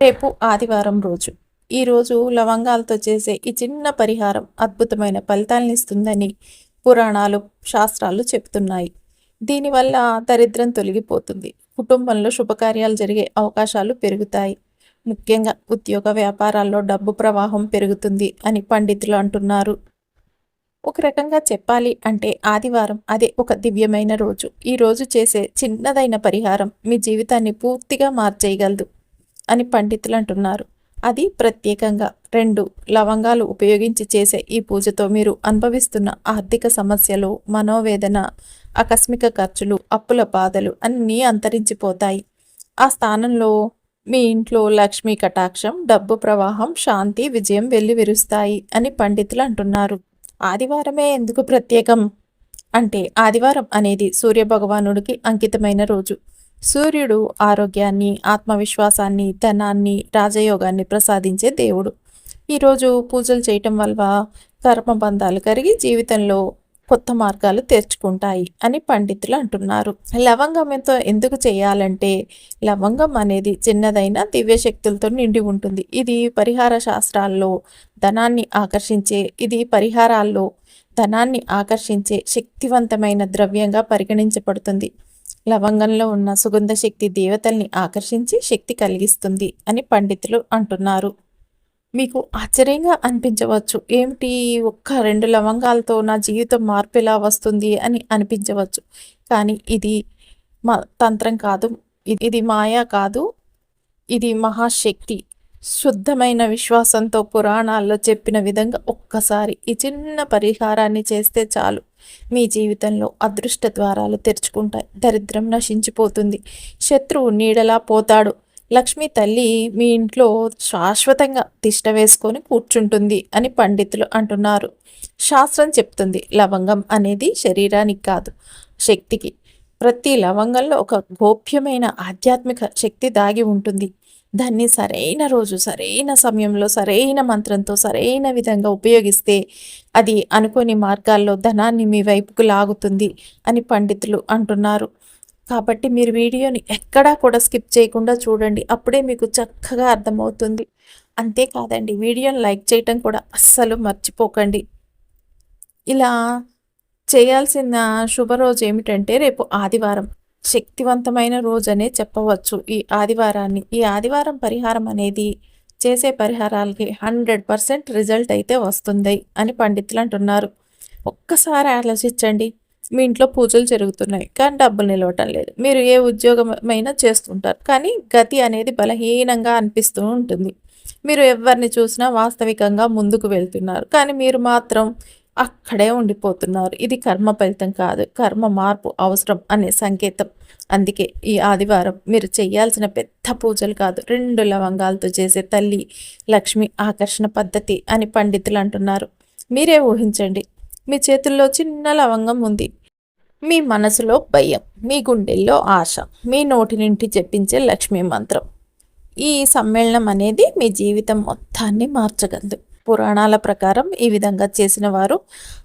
రేపు ఆదివారం రోజు. ఈ రోజు లవంగాలతో చేసే ఈ చిన్న పరిహారం అద్భుతమైన ఫలితాలను ఇస్తుందని పురాణాలు శాస్త్రాలు చెప్తున్నాయి. దీనివల్ల దరిద్రం తొలగిపోతుంది. కుటుంబంలో శుభకార్యాలు జరిగే అవకాశాలు పెరుగుతాయి. ముఖ్యంగా ఉద్యోగ వ్యాపారాల్లో డబ్బు ప్రవాహం పెరుగుతుంది అని పండితులు అంటున్నారు. ఒక రకంగా చెప్పాలి అంటే ఆదివారం అదే ఒక దివ్యమైన రోజు. ఈ రోజు చేసే చిన్నదైన పరిహారం మీ జీవితాన్ని పూర్తిగా మార్చేయగలదు. అని పండితులు అంటున్నారు అది ప్రత్యేకంగా రెండు లవంగాలు ఉపయోగించి చేసే ఈ పూజతో మీరు అనుభవిస్తున్న ఆర్థిక సమస్యలు మనోవేదన ఆకస్మిక ఖర్చులు అప్పుల బాధలు అన్నీ అంతరించిపోతాయి. ఆ స్థానంలో మీ ఇంట్లో లక్ష్మీ కటాక్షం డబ్బు ప్రవాహం శాంతి విజయం వెళ్ళి విరుస్తాయి అని పండితులు అంటున్నారు. ఆదివారమే ఎందుకు ప్రత్యేకం? అంటే ఆదివారం అనేది సూర్యభగవానుడికి అంకితమైన రోజు. సూర్యుడు ఆరోగ్యాన్ని ఆత్మవిశ్వాసాన్ని ధనాన్ని రాజయోగాన్ని ప్రసాదించే దేవుడు. ఈరోజు పూజలు చేయటం వల్ల కర్మబంధాలు కరిగి జీవితంలో కొత్త మార్గాలు తెరుచుకుంటాయి అని పండితులు అంటున్నారు. లవంగంతో ఎందుకు చేయాలంటే లవంగం అనేది చిన్నదైన దివ్యశక్తులతో నిండి ఉంటుంది. ఇది పరిహార శాస్త్రాల్లో ధనాన్ని ఆకర్షించే ఇది పరిహారాల్లో ధనాన్ని ఆకర్షించే శక్తివంతమైన ద్రవ్యంగా పరిగణించబడుతుంది. లవంగంలో ఉన్న సుగంధ శక్తి దేవతల్ని ఆకర్షించి శక్తి కలిగిస్తుంది అని పండితులు అంటున్నారు. మీకు ఆశ్చర్యంగా అనిపించవచ్చు. ఏమిటి ఒక్క రెండు లవంగాలతో నా జీవితం మార్పు ఎలా వస్తుంది అని అనిపించవచ్చు. కానీ ఇది మా తంత్రం కాదు. ఇది మాయా కాదు. ఇది మహాశక్తి. శుద్ధమైన విశ్వాసంతో పురాణాల్లో చెప్పిన విధంగా ఒక్కసారి ఈ చిన్న పరిహారాన్ని చేస్తే చాలు. మీ జీవితంలో అదృష్ట ద్వారాలు తెరుచుకుంటాయి. దరిద్రం నశించిపోతుంది. శత్రువు నీడలా పోతాడు. లక్ష్మి తల్లి మీ ఇంట్లో శాశ్వతంగా తిష్ట వేసుకొని కూర్చుంటుంది అని పండితులు అంటున్నారు. శాస్త్రం చెప్తుంది లవంగం అనేది శరీరానికి కాదు శక్తికి. ప్రతి లవంగంలో ఒక గోప్యమైన ఆధ్యాత్మిక శక్తి దాగి ఉంటుంది. దాన్ని సరైన రోజు సరైన సమయంలో సరైన మంత్రంతో సరైన విధంగా ఉపయోగిస్తే అది అనుకోని మార్గాల్లో ధనాన్ని మీ వైపుకు లాగుతుంది అని పండితులు అంటున్నారు. కాబట్టి మీరు వీడియోని ఎక్కడా కూడా స్కిప్ చేయకుండా చూడండి. అప్పుడే మీకు చక్కగా అర్థమవుతుంది. అంతేకాదండి వీడియోని లైక్ చేయటం కూడా అస్సలు మర్చిపోకండి. ఇలా చేయాల్సిన శుభరోజు ఏమిటంటే రేపు ఆదివారం. శక్తివంతమైన రోజనే చెప్పవచ్చు. ఈ ఆదివారాన్ని ఈ ఆదివారం పరిహారం అనేది చేసే పరిహారాలకి హండ్రెడ్ పర్సెంట్ రిజల్ట్ అయితే వస్తుంది అని పండితులు అంటున్నారు. ఒక్కసారి ఆలోచించండి. మీ ఇంట్లో పూజలు జరుగుతున్నాయి కానీ డబ్బులు నిలవటం లేదు. మీరు ఏ ఉద్యోగమైనా చేస్తుంటారు కానీ గతి అనేది బలహీనంగా అనిపిస్తూ ఉంటుంది. మీరు ఎవరిని చూసినా వాస్తవికంగా ముందుకు వెళ్తున్నారు కానీ మీరు మాత్రం అక్కడే ఉండిపోతున్నారు. ఇది కర్మ ఫలితం కాదు. కర్మ మార్పు అవసరం అనే సంకేతం. అందుకే ఈ ఆదివారం మీరు చేయాల్సిన పెద్ద పూజలు కాదు రెండు లవంగాలతో చేసే తల్లి లక్ష్మి ఆకర్షణ పద్ధతి అని పండితులు అంటున్నారు. మీరే ఊహించండి. మీ చేతుల్లో చిన్న లవంగం ఉంది. మీ మనసులో భయం మీ గుండెల్లో ఆశ మీ నోటి నుండి చెప్పించే లక్ష్మీ మంత్రం. ఈ సమ్మేళనం అనేది మీ జీవితం మొత్తాన్ని మార్చగలదు. పురాణాల ప్రకారం ఈ విధంగా చేసిన వారు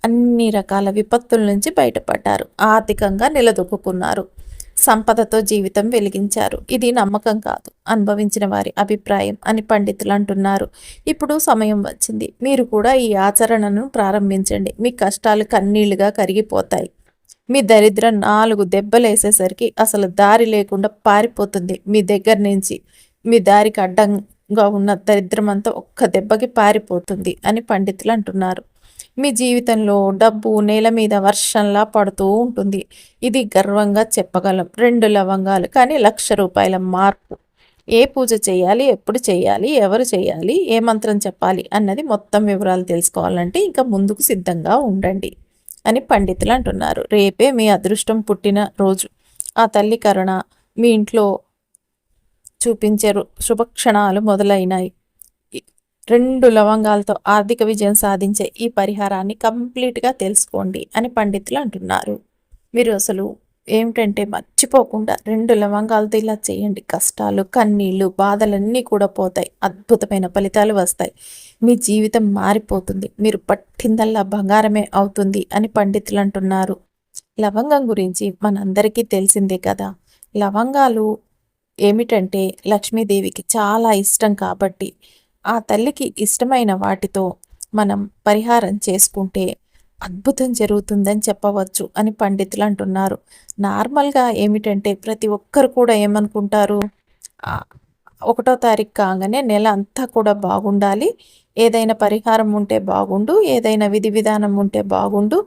అన్ని రకాల విపత్తుల నుంచి బయటపడ్డారు. ఆర్థికంగా నిలదొక్కున్నారు. సంపదతో జీవితం వెలిగించారు. ఇది నమ్మకం కాదు. అనుభవించిన వారి అభిప్రాయం అని పండితులు అంటున్నారు. ఇప్పుడు సమయం వచ్చింది. మీరు కూడా ఈ ఆచరణను ప్రారంభించండి. మీ కష్టాలు కన్నీళ్ళుగా కరిగిపోతాయి. మీ దరిద్రం నాలుగు దెబ్బలేసేసరికి అసలు దారి లేకుండా పారిపోతుంది. మీ దగ్గర నుంచి మీ దారికి అడ్డం గా ఉన్న దరిద్రమంతా ఒక్క దెబ్బకి పారిపోతుంది అని పండితులు అంటున్నారు. మీ జీవితంలో డబ్బు నేల మీద వర్షంలా పడుతూ ఉంటుంది. ఇది గర్వంగా చెప్పగలం. రెండు లవంగాలు కానీ లక్ష రూపాయల మార్పు. ఏ పూజ చేయాలి? ఎప్పుడు చేయాలి? ఎవరు చేయాలి? ఏ మంత్రం చెప్పాలి? అన్నది మొత్తం వివరాలు తెలుసుకోవాలంటే ఇంకా ముందుకు సిద్ధంగా ఉండండి అని పండితులు అంటున్నారు. రేపే మీ అదృష్టం పుట్టిన రోజు. ఆ తల్లి కరుణ మీ ఇంట్లో చూపించారు శుభక్షణాలు మొదలైనాయి. రెండు లవంగాలతో ఆర్థిక విజయం సాధించే ఈ పరిహారాన్ని కంప్లీట్గా తెలుసుకోండి అని పండితులు అంటున్నారు. మీరు అసలు ఏమిటంటే మర్చిపోకుండా రెండు లవంగాలతో ఇలా చేయండి. కష్టాలు కన్నీళ్ళు బాధలన్నీ కూడా పోతాయి. అద్భుతమైన ఫలితాలు వస్తాయి. మీ జీవితం మారిపోతుంది. మీరు పట్టిందల్లా బంగారమే అవుతుంది అని పండితులు అంటున్నారు. లవంగం గురించి మనందరికీ తెలిసిందే కదా. లవంగాలు ఏమిటంటే లక్ష్మీదేవికి చాలా ఇష్టం కాబట్టి ఆ తల్లికి ఇష్టమైన వాటితో మనం పరిహారం చేసుకుంటే అద్భుతం జరుగుతుందని చెప్పవచ్చు అని పండితులు అంటున్నారు. నార్మల్గా ఏమిటంటే ప్రతి ఒక్కరు కూడా ఏమనుకుంటారు? ఒకటో తారీఖు కాగానే నెల అంతా కూడా బాగుండాలి. ఏదైనా పరిహారం ఉంటే బాగుండు ఏదైనా విధి విధానం ఉంటే బాగుండు.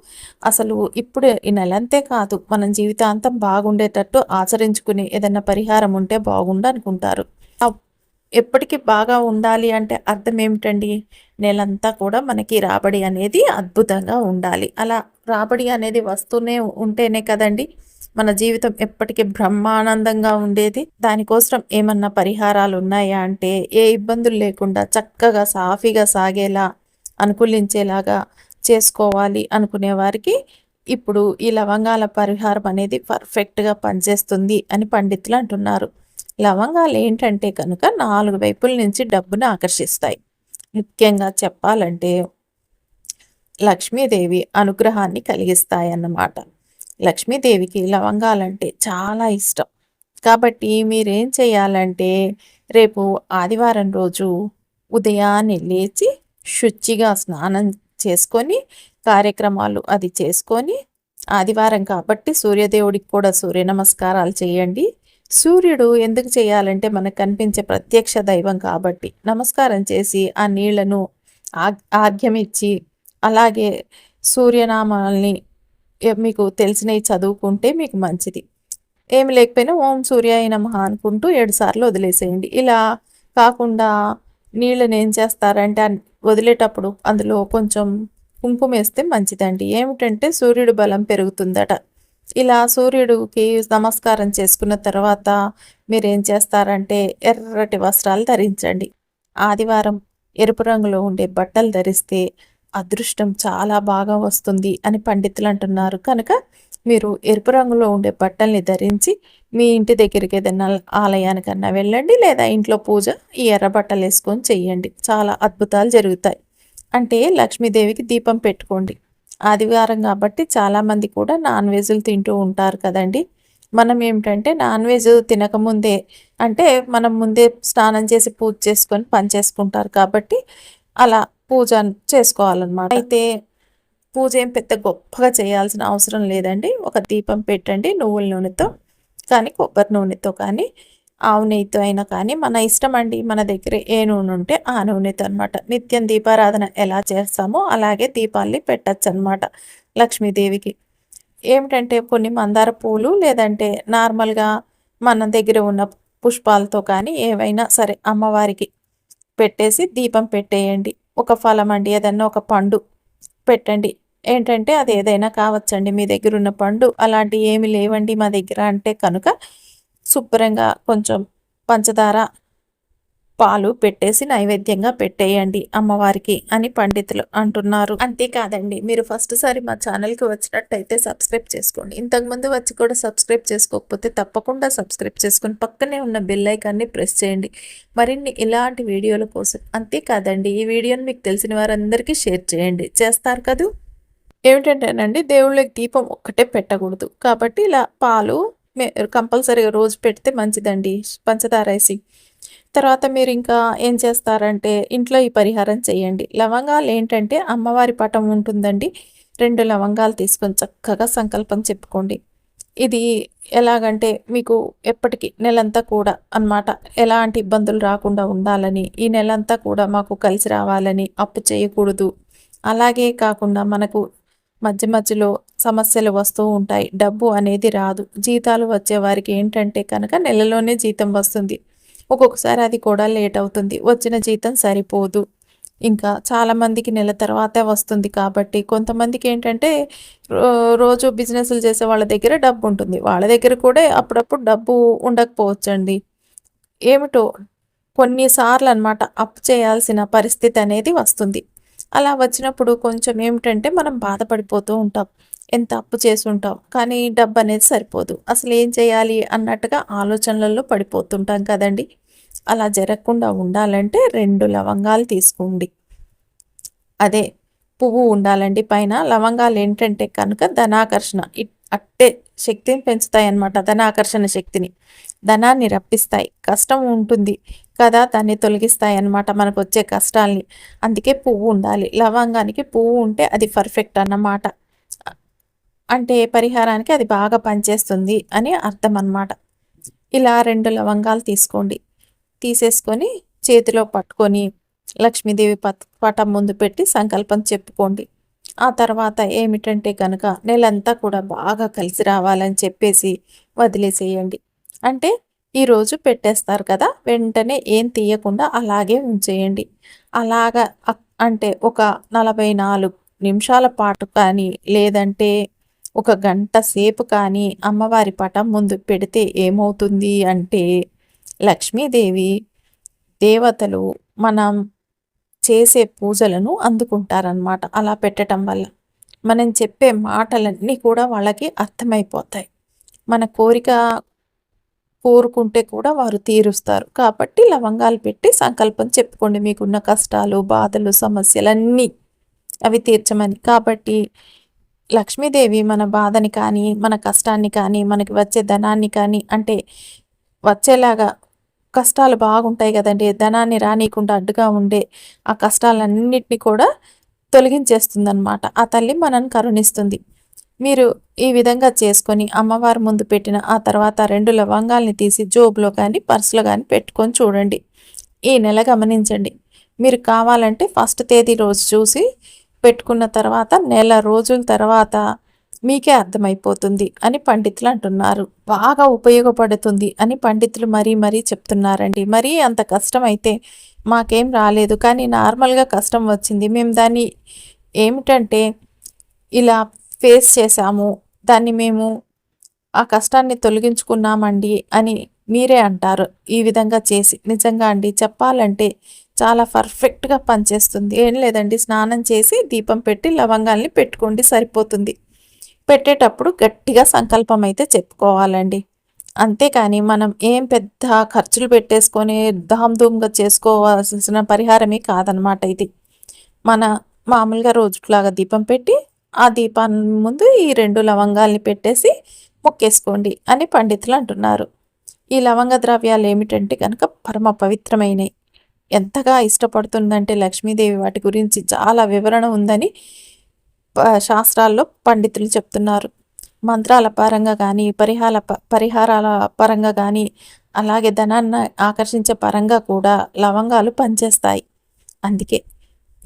అసలు ఇప్పుడు ఈ నెల అంతే కాదు మనం జీవితాంతం బాగుండేటట్టు ఆచరించుకుని ఏదైనా పరిహారం ఉంటే బాగుండు అనుకుంటారు. ఎప్పటికీ బాగా ఉండాలి అంటే అర్థం ఏమిటండి? నెలంతా కూడా మనకి రాబడి అనేది అద్భుతంగా ఉండాలి. అలా రాబడి అనేది వస్తూనే ఉంటేనే కదండి మన జీవితం ఎప్పటికీ బ్రహ్మానందంగా ఉండేది. దానికోసం ఏమన్నా పరిహారాలు ఉన్నాయా అంటే ఏ ఇబ్బందులు లేకుండా చక్కగా సాఫీగా సాగేలా అనుకూలించేలాగా చేసుకోవాలి అనుకునే వారికి ఇప్పుడు ఈ లవంగాల పరిహారం అనేది పర్ఫెక్ట్గా పనిచేస్తుంది అని పండితులు అంటున్నారు. లవంగాలు ఏంటంటే కనుక నాలుగు వైపుల నుంచి డబ్బును ఆకర్షిస్తాయి. ముఖ్యంగా చెప్పాలంటే లక్ష్మీదేవి అనుగ్రహాన్ని కలిగిస్తాయి అన్నమాట లక్ష్మీదేవికి లవంగాలంటే చాలా ఇష్టం. కాబట్టి మీరేం చేయాలంటే రేపు ఆదివారం రోజు ఉదయాన్నే లేచి శుచిగా స్నానం చేసుకొని కార్యక్రమాలు అది చేసుకొని ఆదివారం కాబట్టి సూర్యదేవుడికి కూడా సూర్య నమస్కారాలు చేయండి. సూర్యుడు ఎందుకు చేయాలంటే మనకు కనిపించే ప్రత్యక్ష దైవం కాబట్టి నమస్కారం చేసి ఆ నీళ్ళను ఆర్ఘ్యమిచ్చి అలాగే సూర్యనామాల్ని మీకు తెలిసినవి చదువుకుంటే మీకు మంచిది. ఏమి లేకపోయినా ఓం సూర్యాయ నమ అనుకుంటూ ఏడుసార్లు వదిలేసేయండి. ఇలా కాకుండా నీళ్ళని ఏం చేస్తారంటే వదిలేటప్పుడు అందులో కొంచెం కుంకుమ వేస్తే మంచిదండి. ఏమిటంటే సూర్యుడు బలం పెరుగుతుందట. ఇలా సూర్యుడికి నమస్కారం చేసుకున్న తర్వాత మీరేం చేస్తారంటే ఎర్రటి వస్త్రాలు ధరించండి. ఆదివారం ఎరుపు రంగులో ఉండే బట్టలు ధరిస్తే అదృష్టం చాలా బాగా వస్తుంది అని పండితులు అంటున్నారు. కనుక మీరు ఎరుపు రంగులో ఉండే బట్టల్ని ధరించి మీ ఇంటి దగ్గరికి ఏదైనా ఆలయానికన్నా వెళ్ళండి లేదా ఇంట్లో పూజ ఈ ఎర్ర బట్టలు వేసుకొని చెయ్యండి. చాలా అద్భుతాలు జరుగుతాయి. అంటే లక్ష్మీదేవికి దీపం పెట్టుకోండి. ఆదివారం కాబట్టి చాలామంది కూడా నాన్ వెజ్లు తింటూ ఉంటారు కదండి. మనం ఏమిటంటే నాన్ వెజ్ తినకముందే అంటే మనం ముందే స్నానం చేసి పూజ చేసుకొని పని చేసుకుంటారు కాబట్టి అలా పూజ చేసుకోవాలన్నమాట. అయితే పూజ ఏం పెద్ద గొప్పగా చేయాల్సిన అవసరం లేదండి. ఒక దీపం పెట్టండి నువ్వుల నూనెతో కానీ కొబ్బరి నూనెతో కానీ ఆవు నెయ్యితో అయినా కానీ మన ఇష్టం అండి. మన దగ్గర ఏ నూనె ఉంటే ఆ నూనెతో అనమాట నిత్యం దీపారాధన ఎలా చేస్తామో అలాగే దీపాల్ని పెట్టచ్చు అనమాట లక్ష్మీదేవికి. ఏమిటంటే కొన్ని మందార పూలు లేదంటే నార్మల్గా మన దగ్గర ఉన్న పుష్పాలతో కానీ ఏవైనా సరే అమ్మవారికి పెట్టేసి దీపం పెట్టేయండి. ఒక ఫలం అండి ఏదన్నా ఒక పండు పెట్టండి. ఏంటంటే అది ఏదైనా కావచ్చండి మీ దగ్గర ఉన్న పండు. అలాంటి ఏమి లేవండి మా దగ్గర. అంటే కనుక శుభ్రంగా కొంచెం పంచదార పాలు పెట్టేసి నైవేద్యంగా పెట్టేయండి అమ్మవారికి అని పండితులు అంటున్నారు. అంతేకాదండి మీరు ఫస్ట్ సారి మా ఛానల్కి వచ్చినట్టయితే సబ్స్క్రైబ్ చేసుకోండి. ఇంతకుముందు వచ్చి కూడా సబ్స్క్రైబ్ చేసుకోకపోతే తప్పకుండా సబ్స్క్రైబ్ చేసుకుని పక్కనే ఉన్న బెల్ ఐకాన్ని ప్రెస్ చేయండి. మరిన్ని ఇలాంటి వీడియోల కోసం అంతేకాదండి ఈ వీడియోని మీకు తెలిసిన వారందరికీ షేర్ చేయండి. చేస్తారు కదూ? ఏమిటంటేనండి దేవుళ్ళకి దీపం ఒక్కటే పెట్టకూడదు. కాబట్టి ఇలా పాలు కంపల్సరీగా రోజు పెడితే మంచిదండి పంచదార వేసి. తర్వాత మీరు ఇంకా ఏం చేస్తారంటే ఇంట్లో ఈ పరిహారం చేయండి. లవంగాలు ఏంటంటే అమ్మవారి పటం ఉంటుందండి. రెండు లవంగాలు తీసుకొని చక్కగా సంకల్పం చెప్పుకోండి. ఇది ఎలాగంటే మీకు ఎప్పటికీ నెలంతా కూడా అనమాట ఎలాంటి ఇబ్బందులు రాకుండా ఉండాలని ఈ నెలంతా కూడా మాకు కలిసి రావాలని అప్పు చేయకూడదు. అలాగే కాకుండా మనకు మధ్య మధ్యలో సమస్యలు వస్తూ ఉంటాయి. డబ్బు అనేది రాదు. జీతాలు వచ్చే వారికి ఏంటంటే కనుక నెలలోనే జీతం వస్తుంది. ఒక్కొక్కసారి అది కూడా లేట్ అవుతుంది. వచ్చిన జీతం సరిపోదు. ఇంకా చాలామందికి నెల తర్వాతే వస్తుంది కాబట్టి కొంతమందికి ఏంటంటే రోజు బిజినెస్లు చేసే వాళ్ళ దగ్గర డబ్బు ఉంటుంది వాళ్ళ దగ్గర కూడా అప్పుడప్పుడు డబ్బు ఉండకపోవచ్చండి. ఏమిటో కొన్నిసార్లు అనమాట అప్పు చేయాల్సిన పరిస్థితి అనేది వస్తుంది. అలా వచ్చినప్పుడు కొంచెం ఏమిటంటే మనం బాధపడిపోతూ ఉంటాం. ఎంత అప్పు చేసి కానీ డబ్బు అనేది సరిపోదు. అసలు ఏం చేయాలి అన్నట్టుగా ఆలోచనలలో పడిపోతుంటాం కదండి. అలా జరగకుండా ఉండాలంటే రెండు లవంగాలు తీసుకోండి. అదే పువ్వు ఉండాలండి పైన. లవంగాలు ఏంటంటే కనుక ధనాకర్షణ. అట్టే శక్తిని పెంచుతాయి అన్నమాట ధనాకర్షణ శక్తిని. ధనాన్ని రప్పిస్తాయి. కష్టం ఉంటుంది కదా దాన్ని తొలగిస్తాయి అన్నమాట మనకు వచ్చే కష్టాల్ని. అందుకే పువ్వు ఉండాలి. లవంగానికి పువ్వు ఉంటే అది పర్ఫెక్ట్ అన్నమాట. అంటే పరిహారానికి అది బాగా పనిచేస్తుంది అని అర్థం అన్నమాట ఇలా రెండు లవంగాలు తీసుకోండి. తీసేసుకొని చేతిలో పట్టుకొని లక్ష్మీదేవి పట్ పటం ముందు పెట్టి సంకల్పం చెప్పుకోండి. ఆ తర్వాత ఏమిటంటే కనుక నెలంతా కూడా బాగా కలిసి రావాలని చెప్పేసి వదిలేసేయండి. అంటే ఈరోజు పెట్టేస్తారు కదా వెంటనే ఏం తీయకుండా అలాగే ఉంచేయండి. అలాగా అంటే ఒక నలభై నాలుగు నిమిషాల పాటు కానీ లేదంటే ఒక గంట సేపు కానీ అమ్మవారి పటం ముందు పెడితే ఏమవుతుంది అంటే లక్ష్మీదేవి దేవతలు మనం చేసే పూజలను అందుకుంటారనమాట అలా పెట్టడం వల్ల మనం చెప్పే మాటలన్నీ కూడా వాళ్ళకి అర్థమైపోతాయి. మన కోరిక కోరుకుంటే కూడా వారు తీరుస్తారు. కాబట్టి లవంగాలు పెట్టి సంకల్పం చెప్పుకోండి. మీకున్న కష్టాలు బాధలు సమస్యలన్నీ అవి తీర్చమని. కాబట్టి లక్ష్మీదేవి మన బాధని కానీ మన కష్టాన్ని కానీ మనకి వచ్చే ధనాన్ని కానీ అంటే వచ్చేలాగా కష్టాలు బాగుంటాయి కదండి. ధనాన్ని రానియకుండా అడ్డుగా ఉండే ఆ కష్టాలన్నింటినీ కూడా తొలగించేస్తుందన్నమాట. ఆ తల్లి మనల్ని కరుణిస్తుంది. మీరు ఈ విధంగా చేసుకొని అమ్మవారి ముందు పెట్టిన ఆ తర్వాత రెండు లవంగాల్ని తీసి జోబులో కానీ పర్సులో కానీ పెట్టుకొని చూడండి. ఈ నెల గమనించండి. మీరు కావాలంటే ఫస్ట్ తేదీ రోజు చూసి పెట్టుకున్న తర్వాత నెల రోజుల తర్వాత మీకే అర్థమైపోతుంది అని పండితులు అంటున్నారు. బాగా ఉపయోగపడుతుంది అని పండితులు మరీ మరీ చెప్తున్నారండి. మరీ అంత కష్టం అయితే మాకేం రాలేదు. కానీ నార్మల్గా కష్టం వచ్చింది. మేము దాన్ని ఏమిటంటే ఇలా ఫేస్ చేశాము. దాన్ని మేము ఆ కష్టాన్ని తొలగించుకున్నామండి అని మీరే అంటారు. ఈ విధంగా చేసి నిజంగా అండి చెప్పాలంటే చాలా పర్ఫెక్ట్గా పనిచేస్తుంది. ఏం లేదండి స్నానం చేసి దీపం పెట్టి లవంగాల్ని పెట్టుకోండి సరిపోతుంది. పెట్టేటప్పుడు గట్టిగా సంకల్పం అయితే చెప్పుకోవాలండి. అంతేకాని మనం ఏం పెద్ద ఖర్చులు పెట్టేసుకొని ధామ్ధూమ్గా చేసుకోవాల్సిన పరిహారమే కాదనమాట ఇది. మన మామూలుగా రోజులాగా దీపం పెట్టి ఆ దీపాన్ని ముందు ఈ రెండు లవంగాల్ని పెట్టేసి మొక్కేసుకోండి అని పండితులు అంటున్నారు. ఈ లవంగ ద్రవ్యాలు ఏమిటంటే కనుక పరమ పవిత్రమైనవి ఎంతగా ఇష్టపడుతుందంటే లక్ష్మీదేవి వాటి గురించి చాలా వివరణ ఉందని శాస్త్రాల్లో పండితులు చెప్తున్నారు. మంత్రాల పరంగా కానీ పరిహార పరిహారాల పరంగా కానీ అలాగే ధనాన్ని ఆకర్షించే పరంగా కూడా లవంగాలు పనిచేస్తాయి. అందుకే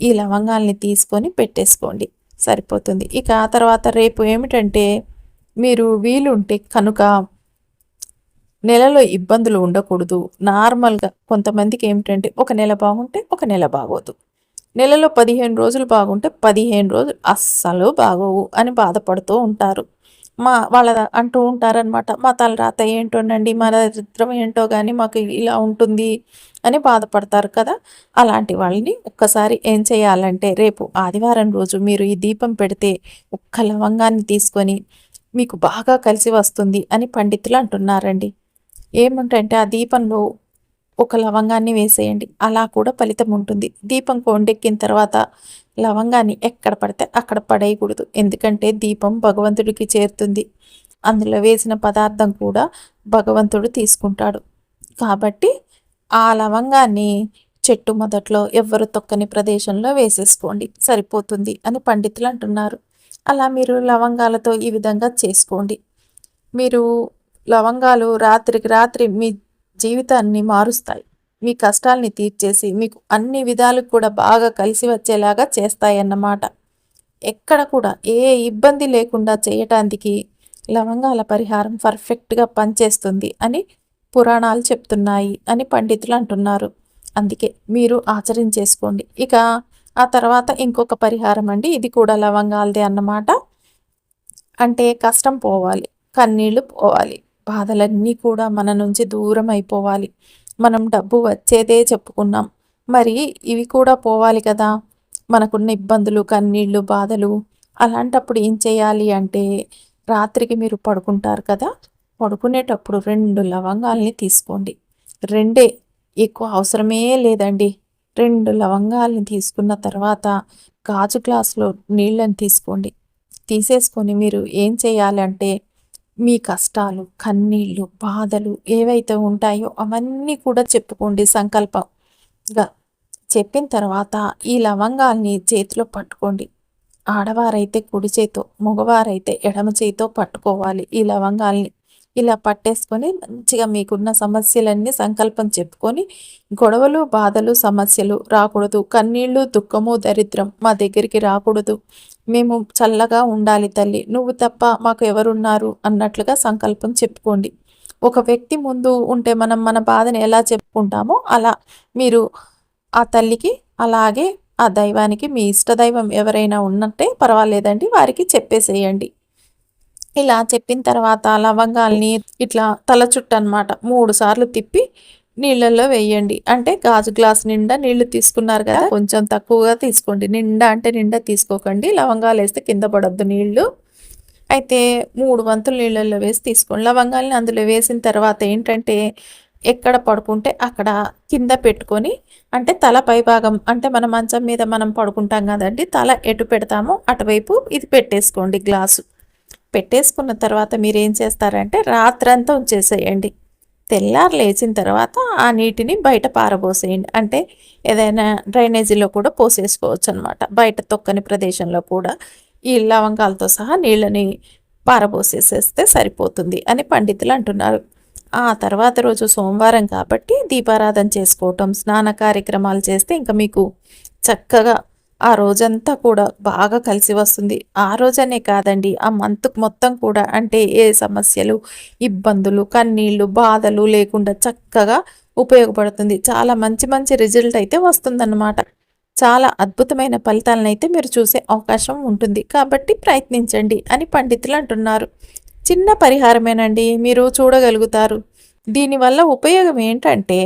ఈ లవంగాల్ని తీసుకొని పెట్టేసుకోండి. సరిపోతుంది. ఇక ఆ తర్వాత రేపు ఏమిటంటే మీరు వీలుంటే కనుక నెలలో ఇబ్బందులు ఉండకూడదు. నార్మల్గా కొంతమందికి ఏమిటంటే ఒక నెల బాగుంటే ఒక నెల బాగోదు. నెలలో పదిహేను రోజులు బాగుంటే పదిహేను రోజులు అస్సలు బాగోవు అని బాధపడుతూ ఉంటారు. మా వాళ్ళ అంటూ ఉంటారనమాట మా తలరాత ఏంటోనండి మా దరిద్రం ఏంటో కానీ మాకు ఇలా ఉంటుంది అని బాధపడతారు కదా. అలాంటి వాళ్ళని ఒక్కసారి ఏం చేయాలంటే రేపు ఆదివారం రోజు మీరు ఈ దీపం పెడితే ఒక్క లవంగాన్ని తీసుకొని మీకు బాగా కలిసి వస్తుంది అని పండితులు అంటున్నారండి. ఏమంటే ఆ దీపంలో ఒక లవంగాన్ని వేసేయండి. అలా కూడా ఫలితం ఉంటుంది. దీపం కొండెక్కిన తర్వాత లవంగాన్ని ఎక్కడ పడితే అక్కడ పడేయకూడదు. ఎందుకంటే దీపం భగవంతుడికి చేరుతుంది. అందులో వేసిన పదార్థం కూడా భగవంతుడు తీసుకుంటాడు. కాబట్టి ఆ లవంగాన్ని చెట్టు మొదట్లో ఎవ్వరు తొక్కని ప్రదేశంలో వేసేసుకోండి. సరిపోతుంది అని పండితులు అంటున్నారు. అలా మీరు లవంగాలతో ఈ విధంగా చేసుకోండి. మీరు లవంగాలు రాత్రికి రాత్రి మీ జీవితాన్ని మారుస్తాయి. మీ కష్టాల్ని తీర్చేసి మీకు అన్ని విధాలు కూడా బాగా కలిసి వచ్చేలాగా చేస్తాయన్నమాట. ఎక్కడ కూడా ఏ ఇబ్బంది లేకుండా చేయటానికి లవంగాల పరిహారం పర్ఫెక్ట్గా పనిచేస్తుంది అని పురాణాలు చెప్తున్నాయి అని పండితులు అంటున్నారు. అందుకే మీరు ఆచరించేసుకోండి. ఇక ఆ తర్వాత ఇంకొక పరిహారం అండి. ఇది కూడా లవంగాలదే అన్నమాట. అంటే కష్టం పోవాలి కన్నీళ్ళు పోవాలి. బాధలన్నీ కూడా మన నుంచి దూరం అయిపోవాలి. మనం డబ్బు వచ్చేదే చెప్పుకున్నాం. మరి ఇవి కూడా పోవాలి కదా. మనకున్న ఇబ్బందులు కన్నీళ్ళు బాధలు అలాంటప్పుడు ఏం చేయాలి అంటే రాత్రికి మీరు పడుకుంటారు కదా. పడుకునేటప్పుడు రెండు లవంగాల్ని తీసుకోండి. రెండే ఎక్కువ అవసరమే లేదండి. రెండు లవంగాల్ని తీసుకున్న తర్వాత గాజు గ్లాసులో నీళ్ళని తీసుకోండి. తీసేసుకొని మీరు ఏం చేయాలంటే మీ కష్టాలు కన్నీళ్ళు బాధలు ఏవైతే ఉంటాయో అవన్నీ కూడా చెప్పుకోండి సంకల్పంగా చెప్పిన తర్వాత ఈ లవంగాల్ని చేతిలో పట్టుకోండి. ఆడవారైతే కుడి చేతో మగవారైతే ఎడమ చేతో పట్టుకోవాలి ఈ లవంగాల్ని. ఇలా పట్టేసుకొని మంచిగా మీకున్న సమస్యలన్నీ సంకల్పం చెప్పుకొని గొడవలు బాధలు సమస్యలు రాకూడదు. కన్నీళ్ళు దుఃఖము దరిద్రం మా దగ్గరికి రాకూడదు. మేము చల్లగా ఉండాలి తల్లి. నువ్వు తప్ప మాకు ఎవరున్నారు అన్నట్లుగా సంకల్పం చెప్పుకోండి. ఒక వ్యక్తి ముందు ఉంటే మనం మన బాధని ఎలా చెప్పుకుంటామో అలా మీరు ఆ తల్లికి అలాగే ఆ దైవానికి మీ ఇష్ట దైవం ఎవరైనా ఉన్నట్టే పర్వాలేదండి వారికి చెప్పేసేయండి. ఇలా చెప్పిన తర్వాత లవంగాల్ని ఇట్లా తల చుట్టు అనమాట మూడు సార్లు తిప్పి నీళ్ళల్లో వేయండి. అంటే గాజు గ్లాస్ నిండా నీళ్ళు తీసుకున్నారు కదా కొంచెం తక్కువగా తీసుకోండి. నిండా అంటే నిండా తీసుకోకండి. లవంగాలు వేస్తే కింద పడద్దు నీళ్ళు అయితే మూడు వంతులు నీళ్ళల్లో వేసి తీసుకోండి. లవంగాల్ని అందులో వేసిన తర్వాత ఏంటంటే ఎక్కడ పడుకుంటే అక్కడ కింద పెట్టుకొని అంటే తల పైభాగం అంటే మన మంచం మీద మనం పడుకుంటాం కదండి తల ఎటు పెడతామో అటువైపు ఇది పెట్టేసుకోండి గ్లాసు. పెట్టేసుకున్న తర్వాత మీరు ఏం చేస్తారంటే రాత్రంతా ఉంచేసేయండి. తెల్లారు లేచిన తర్వాత ఆ నీటిని బయట పారబోసేయండి. అంటే ఏదైనా డ్రైనేజీలో కూడా పోసేసుకోవచ్చు అనమాట బయట తొక్కని ప్రదేశంలో కూడా ఈ లవంగాలతో సహా నీళ్ళని పారబోసేసేస్తే సరిపోతుంది అని పండితులు అంటున్నారు. ఆ తర్వాత రోజు సోమవారం కాబట్టి దీపారాధన చేసుకోవటం స్నాన కార్యక్రమాలు చేస్తే ఇంకా మీకు చక్కగా ఆ రోజంతా కూడా బాగా కలిసి వస్తుంది. ఆ రోజనే కాదండి ఆ మంత్ మొత్తం కూడా అంటే ఏ సమస్యలు ఇబ్బందులు కన్నీళ్ళు బాధలు లేకుండా చక్కగా ఉపయోగపడుతుంది. చాలా మంచి మంచి రిజల్ట్ అయితే వస్తుందన్నమాట. చాలా అద్భుతమైన ఫలితాలను అయితే మీరు చూసే అవకాశం ఉంటుంది. కాబట్టి ప్రయత్నించండి అని పండితులు అంటున్నారు. చిన్న పరిహారమేనండి మీరు చూడగలుగుతారు. దీనివల్ల ఉపయోగం ఏంటంటే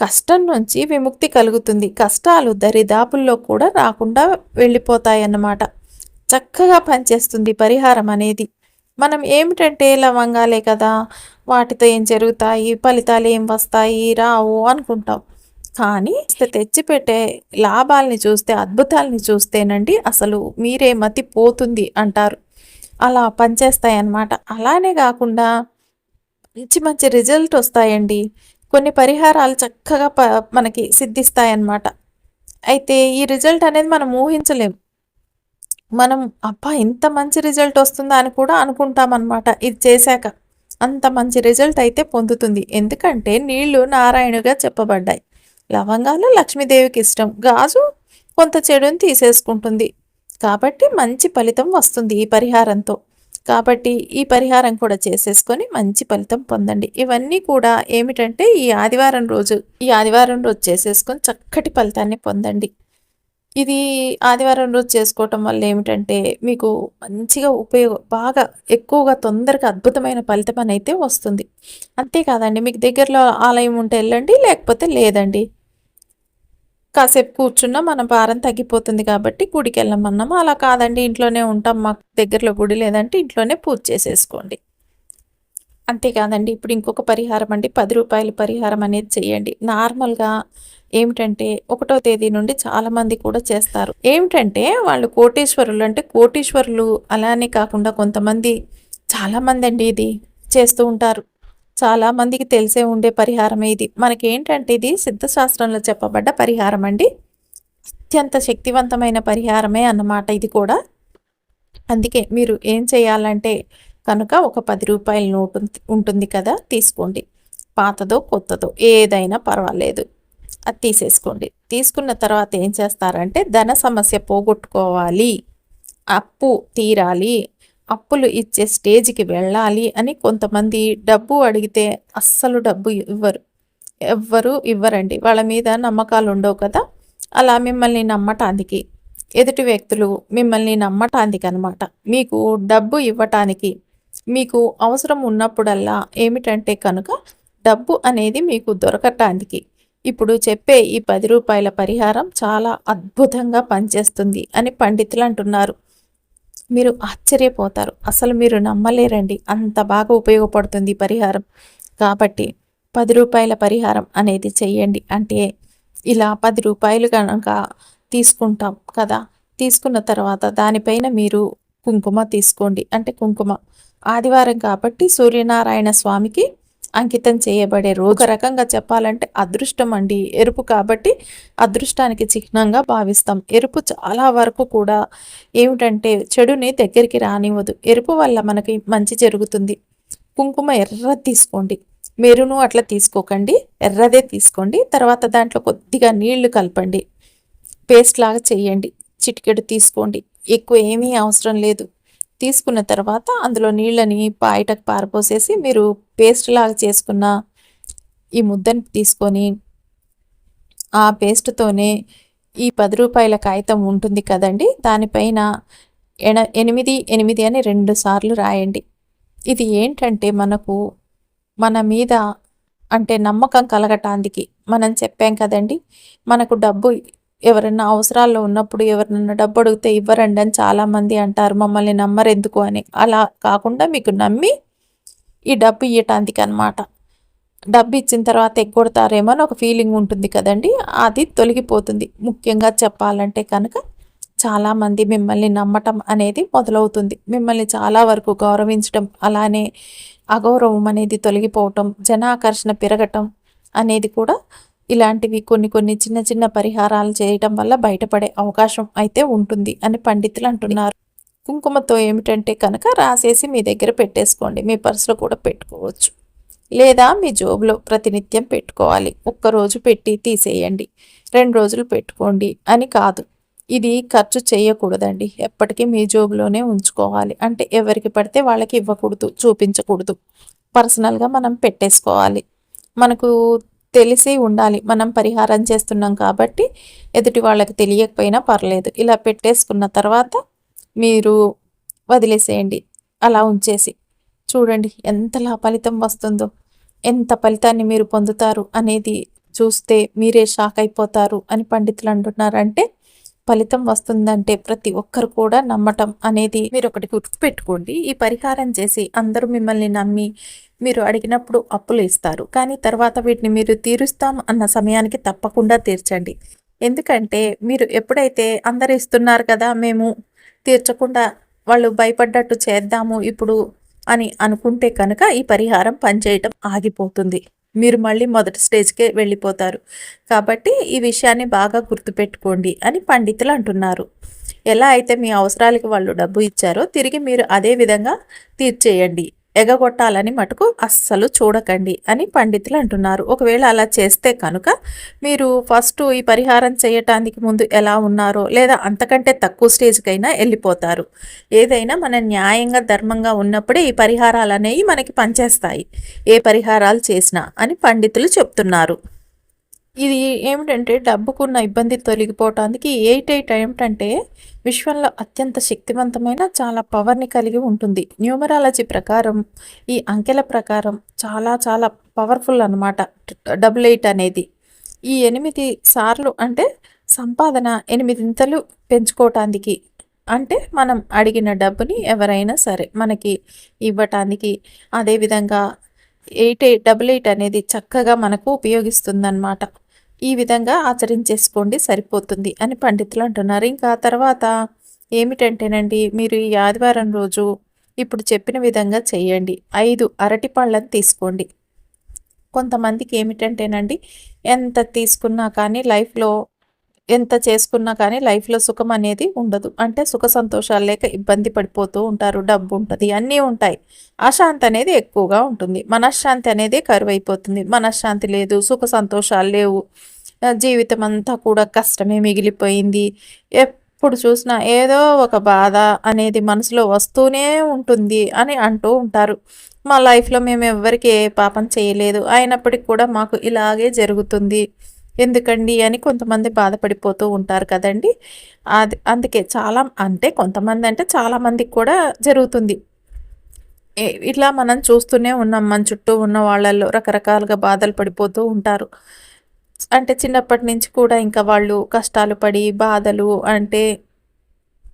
కష్టం నుంచి విముక్తి కలుగుతుంది. కష్టాలు దరిదాపుల్లో కూడా రాకుండా వెళ్ళిపోతాయన్నమాట. చక్కగా పనిచేస్తుంది పరిహారం అనేది. మనం ఏమిటంటే లవంగాలే కదా వాటితో ఏం జరుగుతాయి ఫలితాలు ఏం వస్తాయి రావు అనుకుంటాం. కానీ తెచ్చిపెట్టే లాభాలని చూస్తే అద్భుతాలని చూస్తేనండి అసలు మీరే మతి పోతుంది అంటారు. అలా పనిచేస్తాయి అన్నమాట అలానే కాకుండా మంచి మంచి రిజల్ట్ వస్తాయండి. కొన్ని పరిహారాలు చక్కగా ప మనకి సిద్ధిస్తాయన్నమాట. అయితే ఈ రిజల్ట్ అనేది మనం ఊహించలేం. మనం అబ్బా ఇంత మంచి రిజల్ట్ వస్తుందా అని కూడా అనుకుంటామన్నమాట. ఇది చేశాక అంత మంచి రిజల్ట్ అయితే పొందుతుంది. ఎందుకంటే నీళ్ళు నారాయణుగా చెప్పబడ్డాయి. లవంగాలు లక్ష్మీదేవికి ఇష్టం. గాజు కొంత చెడుని తీసేసుకుంటుంది. కాబట్టి మంచి ఫలితం వస్తుంది ఈ పరిహారంతో. కాబట్టి ఈ పరిహారం కూడా చేసేసుకొని మంచి ఫలితం పొందండి. ఇవన్నీ కూడా ఏమిటంటే ఈ ఆదివారం రోజు ఈ ఆదివారం రోజు చేసేసుకొని చక్కటి ఫలితాన్ని పొందండి. ఇది ఆదివారం రోజు చేసుకోవటం వల్ల ఏమిటంటే మీకు మంచిగా ఉపయోగ బాగా ఎక్కువగా తొందరగా అద్భుతమైన ఫలితం అని అయితే వస్తుంది. అంతేకాదండి మీకు దగ్గరలో ఆలయం ఉంటే వెళ్ళండి లేకపోతే లేదండి. కాసేపు కూర్చున్నా మన భారం తగ్గిపోతుంది కాబట్టి గుడికి వెళ్ళమన్నాము అలా కాదండి ఇంట్లోనే ఉంటాం. మాకు దగ్గరలో గుడి లేదంటే ఇంట్లోనే పూజ చేసేసుకోండి. అంతేకాదండి ఇప్పుడు ఇంకొక పరిహారం అండి. పది రూపాయల పరిహారం అనేది చేయండి. నార్మల్గా ఏమిటంటే ఒకటో తేదీ నుండి చాలామంది కూడా చేస్తారు. ఏమిటంటే వాళ్ళు కోటీశ్వరులు అంటే కోటీశ్వరులు అలానే కాకుండా కొంతమంది చాలామంది అండి ఇది చేస్తూ ఉంటారు. చాలా మందికి తెలిసే ఉండే పరిహారం ఇది. మనకేంటంటే ఇది సిద్ధశాస్త్రంలో చెప్పబడ్డ పరిహారం అండి. అత్యంత శక్తివంతమైన పరిహారమే అన్నమాట ఇది కూడా. అందుకే మీరు ఏం చేయాలంటే కనుక ఒక పది రూపాయల నోటు ఉంటుంది కదా తీసుకోండి. పాతదో కొత్తదో ఏదైనా పర్వాలేదు. అది తీసేసుకోండి. తీసుకున్న తర్వాత ఏం చేస్తారంటే ధన సమస్య పోగొట్టుకోవాలి. అప్పు తీరాలి. అప్పులు ఇచ్చే స్టేజ్కి వెళ్ళాలి అని కొంతమంది డబ్బు అడిగితే అస్సలు డబ్బు ఇవ్వరు. ఎవ్వరు ఇవ్వరండి. వాళ్ళ మీద నమ్మకాలు ఉండవు కదా. అలా మిమ్మల్ని నమ్మటానికి ఎదుటి వ్యక్తులు మిమ్మల్ని నమ్మటానికి అనమాట మీకు డబ్బు ఇవ్వటానికి మీకు అవసరం ఉన్నప్పుడల్లా ఏమిటంటే కనుక డబ్బు అనేది మీకు దొరకటానికి. ఇప్పుడు చెప్పే ఈ పది రూపాయల పరిహారం చాలా అద్భుతంగా పనిచేస్తుంది అని పండితులు అంటున్నారు. మీరు ఆశ్చర్యపోతారు. అసలు మీరు నమ్మలేరండి. అంత బాగా ఉపయోగపడుతుంది పరిహారం. కాబట్టి పది రూపాయల పరిహారం అనేది చెయ్యండి. అంటే ఇలా పది రూపాయలు కనుక తీసుకుంటాం కదా. తీసుకున్న తర్వాత దానిపైన మీరు కుంకుమ తీసుకోండి. అంటే కుంకుమ ఆదివారం కాబట్టి సూర్యనారాయణ స్వామికి అంకితం చేయబడే రోజు. ఒక రకంగా చెప్పాలంటే అదృష్టం అండి. ఎరుపు కాబట్టి అదృష్టానికి చిహ్నంగా భావిస్తాం. ఎరుపు చాలా వరకు కూడా ఏమిటంటే చెడుని దగ్గరికి రానివ్వదు. ఎరుపు వల్ల మనకి మంచి జరుగుతుంది. కుంకుమ ఎర్ర తీసుకోండి. మెరును అట్లా తీసుకోకండి. ఎర్రదే తీసుకోండి. తర్వాత దాంట్లో కొద్దిగా నీళ్ళు కలపండి. పేస్ట్ లాగా చేయండి. చిటికెడు తీసుకోండి. ఎక్కువ ఏమీ అవసరం లేదు. తీసుకున్న తర్వాత అందులో నీళ్ళని బయటకు పారపోసేసి మీరు పేస్ట్ లాగా చేసుకున్న ఈ ముద్దను తీసుకొని ఆ పేస్ట్తోనే ఈ పది రూపాయల కాగితం ఉంటుంది కదండి దానిపైన ఎన ఎనిమిది ఎనిమిది అని రెండు సార్లు రాయండి. ఇది ఏంటంటే మనకు మన మీద అంటే నమ్మకం కలగటానికి మనం చెప్పాం కదండి మనకు డబ్బు ఎవరైనా అవసరాల్లో ఉన్నప్పుడు ఎవరినైనా డబ్బు అడిగితే ఇవ్వరండి అని చాలామంది అంటారు. మమ్మల్ని నమ్మరు ఎందుకు అని. అలా కాకుండా మీకు నమ్మి ఈ డబ్బు ఇవ్వటానికి అనమాట డబ్బు ఇచ్చిన తర్వాత ఎగ్గొడతారేమో అని ఒక ఫీలింగ్ ఉంటుంది కదండి. అది తొలగిపోతుంది. ముఖ్యంగా చెప్పాలంటే కనుక చాలామంది మిమ్మల్ని నమ్మటం అనేది మొదలవుతుంది. మిమ్మల్ని చాలా వరకు గౌరవించడం అలానే అగౌరవం అనేది తొలగిపోవటం జనాకర్షణ పెరగటం అనేది కూడా ఇలాంటివి కొన్ని కొన్ని చిన్న చిన్న పరిహారాలు చేయటం వల్ల బయటపడే అవకాశం అయితే ఉంటుంది అని పండితులు అంటున్నారు. కుంకుమతో ఏమిటంటే కనుక రాసేసి మీ దగ్గర పెట్టేసుకోండి. మీ పర్సులో కూడా పెట్టుకోవచ్చు. లేదా మీ జోబులో ప్రతినిత్యం పెట్టుకోవాలి. ఒక్కరోజు పెట్టి తీసేయండి. రెండు రోజులు పెట్టుకోండి అని కాదు. ఇది ఖర్చు చేయకూడదండి. ఎప్పటికీ మీ జోబులోనే ఉంచుకోవాలి. అంటే ఎవరికి పడితే వాళ్ళకి ఇవ్వకూడదు చూపించకూడదు. పర్సనల్గా మనం పెట్టేసుకోవాలి. మనకు తెలిసి ఉండాలి. మనం పరిహారం చేస్తున్నాం కాబట్టి ఎదుటి వాళ్ళకి తెలియకపోయినా పర్లేదు. ఇలా పెట్టేసుకున్న తర్వాత మీరు వదిలేసేయండి. అలా ఉంచేసి. చూడండి ఎంతలా ఫలితం వస్తుందో. ఎంత ఫలితాన్ని మీరు పొందుతారు అనేది చూస్తే మీరే షాక్ అయిపోతారు అని పండితులు అంటున్నారంటే ఫలితం వస్తుందంటే ప్రతి ఒక్కరు కూడా నమ్మటం అనేది మీరు ఒకటి గుర్తుపెట్టుకోండి. ఈ పరిహారం చేసి అందరూ మిమ్మల్ని నమ్మి మీరు అడిగినప్పుడు అప్పులు ఇస్తారు. కానీ తర్వాత వీటిని మీరు తీరుస్తాం అన్న సమయానికి తప్పకుండా తీర్చండి. ఎందుకంటే మీరు ఎప్పుడైతే అందరు ఇస్తున్నారు కదా మేము తీర్చకుండా వాళ్ళు భయపడ్డట్టు చేద్దాము ఇప్పుడు అని అనుకుంటే కనుక ఈ పరిహారం పనిచేయటం ఆగిపోతుంది. మీరు మళ్ళీ మొదటి స్టేజ్కే వెళ్ళిపోతారు. కాబట్టి ఈ విషయాన్ని బాగా గుర్తుపెట్టుకోండి అని పండితులు అంటున్నారు. ఎలా అయితే మీ అవసరాలకి వాళ్ళు డబ్బు ఇచ్చారో తిరిగి మీరు అదే విధంగా తీర్చేయండి. ఎగగొట్టాలని మటుకు అస్సలు చూడకండి అని పండితులు అంటున్నారు. ఒకవేళ అలా చేస్తే కనుక మీరు ఫస్ట్ ఈ పరిహారం చేయటానికి ముందు ఎలా ఉన్నారో లేదా అంతకంటే తక్కువ స్టేజ్కైనా వెళ్ళిపోతారు. ఏదైనా మన న్యాయంగా ధర్మంగా ఉన్నప్పుడే ఈ పరిహారాలు అనేవి మనకి పనిచేస్తాయి. ఏ పరిహారాలు చేసినా అని పండితులు చెప్తున్నారు. ఇది ఏమిటంటే డబ్బుకున్న ఇబ్బంది తొలగిపోవటానికి ఎయిట్ ఎయిట్ ఏమిటంటే విశ్వంలో అత్యంత శక్తివంతమైన చాలా పవర్ని కలిగి ఉంటుంది. న్యూమరాలజీ ప్రకారం ఈ అంకెల ప్రకారం చాలా చాలా పవర్ఫుల్ అనమాట డబుల్ ఎయిట్ అనేది. ఈ ఎనిమిది సార్లు అంటే సంపాదన ఎనిమిదింతలు పెంచుకోవటానికి అంటే మనం అడిగిన డబ్బుని ఎవరైనా సరే మనకి ఇవ్వటానికి. అదేవిధంగా ఎయిట్ ఎయిట్ డబుల్ ఎయిట్ అనేది చక్కగా మనకు ఉపయోగిస్తుందన్నమాట. ఈ విధంగా ఆచరించేసుకోండి సరిపోతుంది అని పండితులు అంటున్నారు. ఇంకా తర్వాత ఏమిటంటేనండి మీరు ఈ ఆదివారం రోజు ఇప్పుడు చెప్పిన విధంగా చేయండి. ఐదు అరటి పళ్ళను తీసుకోండి. కొంతమందికి ఏమిటంటేనండి ఎంత తీసుకున్నా కానీ లైఫ్లో ఎంత చేసుకున్నా కానీ లైఫ్లో సుఖం అనేది ఉండదు. అంటే సుఖ సంతోషాలు లేక ఇబ్బంది పడిపోతూ ఉంటారు. డబ్బు ఉంటుంది. అన్నీ ఉంటాయి. అశాంతి అనేది ఎక్కువగా ఉంటుంది. మనశ్శాంతి అనేది కరువైపోతుంది. మనశ్శాంతి లేదు. సుఖ సంతోషాలు లేవు. జీవితం అంతా కూడా కష్టమే మిగిలిపోయింది. ఎప్పుడు చూసినా ఏదో ఒక బాధ అనేది మనసులో వస్తూనే ఉంటుంది అని అంటూ ఉంటారు. మా లైఫ్లో మేము ఎవ్వరికి ఏ పాపం చేయలేదు. అయినప్పటికీ కూడా మాకు ఇలాగే జరుగుతుంది. ఎందుకండి అని కొంతమంది బాధపడిపోతూ ఉంటారు కదండి. అది అందుకే చాలా అంటే కొంతమంది అంటే చాలామందికి కూడా జరుగుతుంది. ఇట్లా మనం చూస్తూనే ఉన్నాం. మన చుట్టూ ఉన్న వాళ్ళల్లో రకరకాలుగా బాధలు పడిపోతూ ఉంటారు. అంటే చిన్నప్పటి నుంచి కూడా ఇంకా వాళ్ళు కష్టాలు పడి బాధలు అంటే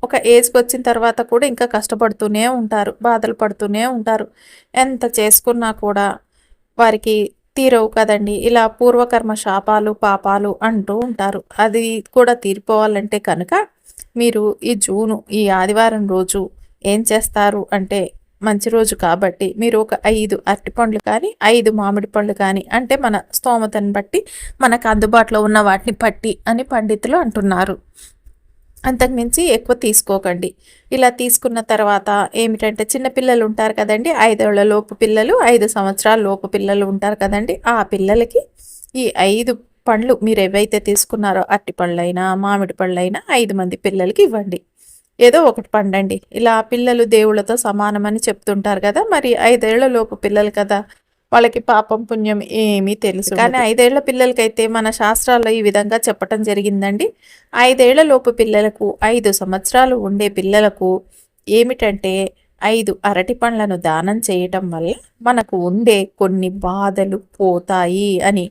ఒక ఏజ్కి వచ్చిన తర్వాత కూడా ఇంకా కష్టపడుతూనే ఉంటారు. బాధలు పడుతూనే ఉంటారు. ఎంత చేసుకున్నా కూడా వారికి తీరవు కదండి. ఇలా పూర్వకర్మ శాపాలు పాపాలు అంటూ ఉంటారు. అది కూడా తీరిపోవాలంటే కనుక మీరు ఈ జూను ఈ ఆదివారం రోజు ఏం చేస్తారు అంటే మంచి రోజు కాబట్టి మీరు ఒక ఐదు అరటిపండ్లు కానీ ఐదు మామిడి పండ్లు కానీ అంటే మన స్తోమతను బట్టి మనకు అందుబాటులో ఉన్న వాటిని పట్టి అని పండితులు అంటున్నారు. అంతకుమించి ఎక్కువ తీసుకోకండి. ఇలా తీసుకున్న తర్వాత ఏమిటంటే చిన్నపిల్లలు ఉంటారు కదండి ఐదేళ్ళ లోపు పిల్లలు ఐదు సంవత్సరాల లోపు పిల్లలు ఉంటారు కదండి. ఆ పిల్లలకి ఈ ఐదు పండ్లు మీరు ఏవైతే తీసుకున్నారో అట్టి పళ్ళైనా మామిడి పళ్ళైనా ఐదు మంది పిల్లలకి ఇవ్వండి. ఏదో ఒకటి పండండి. ఇలా పిల్లలు దేవుళ్ళతో సమానమని చెప్తుంటారు కదా మరి ఐదేళ్ళ లోపు పిల్లలు కదా వాళ్ళకి పాపం పుణ్యం ఏమీ తెలుసు. కానీ ఐదేళ్ళ పిల్లలకైతే మన శాస్త్రాల్లో ఈ విధంగా చెప్పటం జరిగిందండి. ఐదేళ్ళ లోపు పిల్లలకు ఐదు సంవత్సరాలు ఉండే పిల్లలకు ఏమిటంటే ఐదు అరటి పండ్లను దానం చేయటం వల్ల మనకు ఉండే కొన్ని బాధలు పోతాయి అని.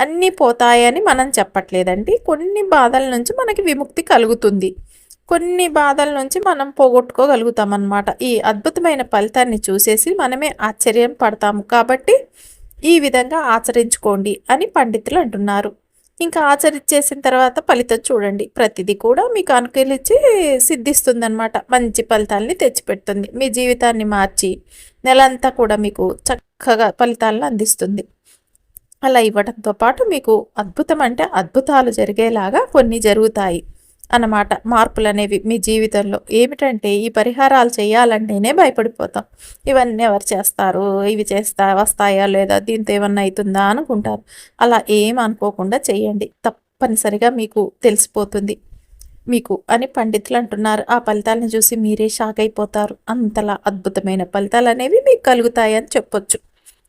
అన్నీ పోతాయని మనం చెప్పట్లేదండి. కొన్ని బాధల నుంచి మనకి విముక్తి కలుగుతుంది. కొన్ని బాధల నుంచి మనం పోగొట్టుకోగలుగుతాం అన్నమాట ఈ అద్భుతమైన ఫలితాన్ని చూసేసి మనమే ఆశ్చర్యం పడతాము. కాబట్టి ఈ విధంగా ఆచరించుకోండి అని పండితులు అంటున్నారు. ఇంకా ఆచరించేసిన తర్వాత ఫలితం చూడండి. ప్రతిదీ కూడా మీకు అనుకూలించి సిద్ధిస్తుంది అనమాట మంచి ఫలితాలని తెచ్చిపెడుతుంది. మీ జీవితాన్ని మార్చి నెలంతా కూడా మీకు చక్కగా ఫలితాలను అందిస్తుంది. అలా ఇవ్వడంతో పాటు మీకు అద్భుతం అంటే అద్భుతాలు జరిగేలాగా కొన్ని జరుగుతాయి. అన్నమాట. మార్పులు అనేవి మీ జీవితంలో ఏమిటంటే ఈ పరిహారాలు చేయాలంటేనే భయపడిపోతాం. ఇవన్నీ ఎవరు చేస్తారు? ఇవి చేస్తా వస్తాయా లేదా? దీంతో ఏమన్నా అవుతుందా అనుకుంటారు. అలా ఏం అనుకోకుండా చేయండి. తప్పనిసరిగా మీకు తెలిసిపోతుంది. మీకు అని పండితులు అంటున్నారు. ఆ ఫలితాలను చూసి మీరే షాక్ అయిపోతారు. అంతలా అద్భుతమైన ఫలితాలు అనేవి మీకు కలుగుతాయని చెప్పొచ్చు.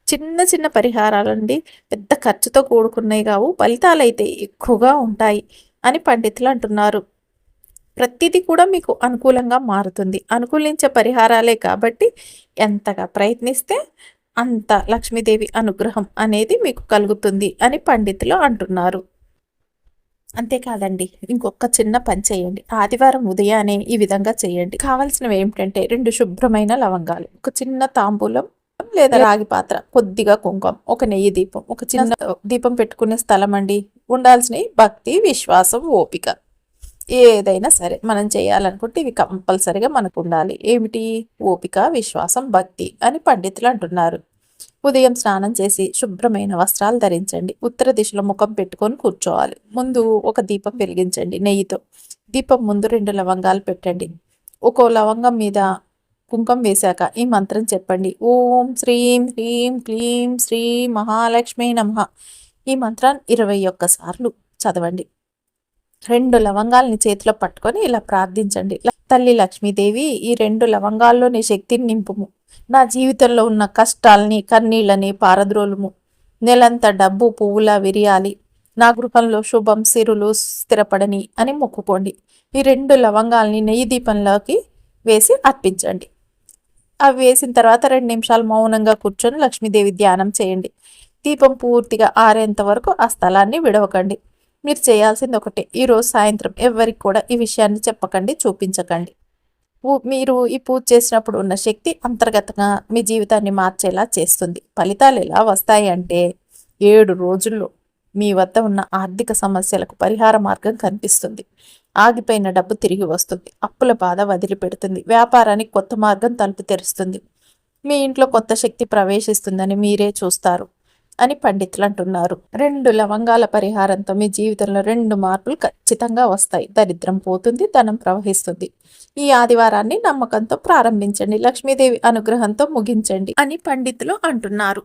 చిన్న చిన్న పరిహారాలండి. పెద్ద ఖర్చుతో కూడుకున్నాయి కావు. ఫలితాలు అయితే ఎక్కువగా ఉంటాయి. అని పండితులు అంటున్నారు. ప్రతిదీ కూడా మీకు అనుకూలంగా మారుతుంది. అనుకూలించే పరిహారాలే కాబట్టి ఎంతగా ప్రయత్నిస్తే అంత లక్ష్మీదేవి అనుగ్రహం అనేది మీకు కలుగుతుంది అని పండితులు అంటున్నారు. అంతేకాదండి ఇంకొక చిన్న పని చేయండి. ఆదివారం ఉదయాన్నే ఈ విధంగా చేయండి. కావాల్సినవి ఏమిటంటే రెండు శుభ్రమైన లవంగాలు ఒక చిన్న తాంబూలం లేదా రాగి పాత్ర కొద్దిగా కుంకుమ ఒక నెయ్యి దీపం ఒక చిన్న దీపం పెట్టుకునే స్థలం అండి ఉండాల్సినవి భక్తి విశ్వాసం ఓపిక ఏదైనా సరే మనం చేయాలనుకుంటే ఇవి కంపల్సరిగా మనకు ఉండాలి. ఏమిటి? ఓపిక విశ్వాసం భక్తి అని పండితులు అంటున్నారు. ఉదయం స్నానం చేసి శుభ్రమైన వస్త్రాలు ధరించండి. ఉత్తర దిశలో ముఖం పెట్టుకొని కూర్చోవాలి. ముందు ఒక దీపం వెలిగించండి నెయ్యితో. దీపం ముందు రెండు లవంగాలు పెట్టండి. ఒక్కో లవంగం మీద కుంకం వేశాక ఈ మంత్రం చెప్పండి. ఓం శ్రీం హ్రీం క్లీం శ్రీ మహాలక్ష్మి నమ. ఈ మంత్రాన్ని ఇరవై ఒక్కసార్లు చదవండి. రెండు లవంగాల్ని చేతిలో పట్టుకొని ఇలా ప్రార్థించండి. తల్లి లక్ష్మీదేవి ఈ రెండు లవంగాల్లోని శక్తిని నింపుము. నా జీవితంలో ఉన్న కష్టాల్ని కన్నీళ్ళని పారద్రోలుము. నెలంత డబ్బు పువ్వులా విరియాలి. నా గృహంలో శుభం సిరులు స్థిరపడని అని మొక్కుకోండి. ఈ రెండు లవంగాల్ని నెయ్యి దీపంలోకి వేసి అర్పించండి. అవి వేసిన తర్వాత రెండు నిమిషాలు మౌనంగా కూర్చొని లక్ష్మీదేవి ధ్యానం చేయండి. దీపం పూర్తిగా ఆరేంత వరకు ఆ స్థలాన్ని విడవకండి. మీరు చేయాల్సింది ఒకటే. ఈరోజు సాయంత్రం ఎవరికి కూడా ఈ విషయాన్ని చెప్పకండి చూపించకండి. మీరు ఈ పూజ చేసినప్పుడు ఉన్న శక్తి అంతర్గతంగా మీ జీవితాన్ని మార్చేలా చేస్తుంది. ఫలితాలు ఎలా వస్తాయి అంటే ఏడు రోజుల్లో మీ వద్ద ఉన్న ఆర్థిక సమస్యలకు పరిహార మార్గం కనిపిస్తుంది. ఆగిపోయిన డబ్బు తిరిగి వస్తుంది. అప్పుల బాధ వదిలిపెడుతుంది. వ్యాపారానికి కొత్త మార్గం తలుపు తెరుస్తుంది. మీ ఇంట్లో కొత్త శక్తి ప్రవేశిస్తుందని మీరే చూస్తారు అని పండితులు అంటున్నారు. రెండు లవంగాల పరిహారంతో మీ జీవితంలో రెండు మార్పులు ఖచ్చితంగా వస్తాయి. దరిద్రం పోతుంది ధనం ప్రవహిస్తుంది. ఈ ఆదివారాన్ని నమ్మకంతో ప్రారంభించండి. లక్ష్మీదేవి అనుగ్రహంతో ముగించండి అని పండితులు అంటున్నారు.